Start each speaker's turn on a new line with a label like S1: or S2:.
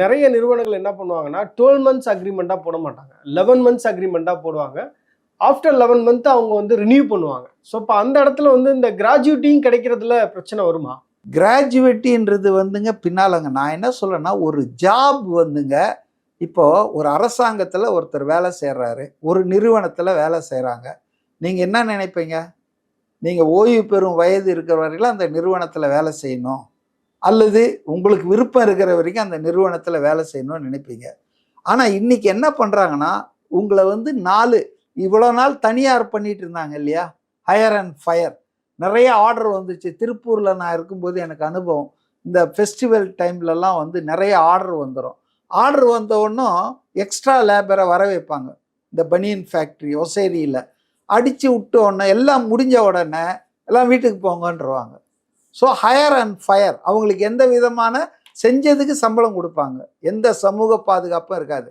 S1: நிறைய நிறுவனங்கள் என்ன பண்ணுவாங்கன்னா டுவெல் மந்த்ஸ் அக்ரிமெண்ட்டாக போட மாட்டாங்க. லெவன் மந்த்ஸ் அக்ரிமெண்ட்டாக போடுவாங்க. ஆஃப்டர் லெவன் மந்த் அவங்க வந்து ரினியூ பண்ணுவாங்க. ஸோ இப்போ அந்த இடத்துல வந்து இந்த கிராஜுவிட்டியும் கிடைக்கிறதுல பிரச்சனை வருமா?
S2: கிராஜுவேட்டின்றது வந்துங்க பின்னாலங்க. நான் என்ன சொல்லனா ஒரு ஜாப் வந்துங்க இப்போது ஒரு அரசாங்கத்தில் ஒருத்தர் வேலை செய்கிறாரு ஒரு நிறுவனத்தில் வேலை செய்கிறாங்க நீங்கள் என்ன நினைப்பீங்க? நீங்கள் ஓய்வு பெறும் வயது இருக்கிற வரைக்கும் அந்த நிறுவனத்தில் வேலை செய்யணும். அல்லது உங்களுக்கு விருப்பம் இருக்கிற வரைக்கும் அந்த நிறுவனத்தில் வேலை செய்யணும்னு நினைப்பீங்க. ஆனால் இன்றைக்கி என்ன பண்ணுறாங்கன்னா உங்களை வந்து நாலு இவ்வளோ நாள் தனியார் பண்ணிட்டு இருந்தாங்க இல்லையா? ஹையர் அண்ட் ஃபயர் நிறைய ஆர்டர் வந்துச்சு. திருப்பூரில் நான் இருக்கும்போது எனக்கு அனுபவம். இந்த ஃபெஸ்டிவல் டைம்லலாம் வந்து நிறைய ஆர்டர் வந்துடும் ஆர்டர் வந்த எக்ஸ்ட்ரா லேபரை வர வைப்பாங்க. இந்த பனியன் ஃபேக்ட்ரி ஒசேரியில் அடித்து விட்ட உடனே எல்லாம் முடிஞ்ச உடனே எல்லாம் வீட்டுக்கு போங்கன்றவாங்க. ஸோ ஹையர் அண்ட் ஃபயர் அவங்களுக்கு எந்த விதமான செஞ்சதுக்கு சம்பளம் கொடுப்பாங்க. எந்த சமூக பாதுகாப்பும் இருக்காது.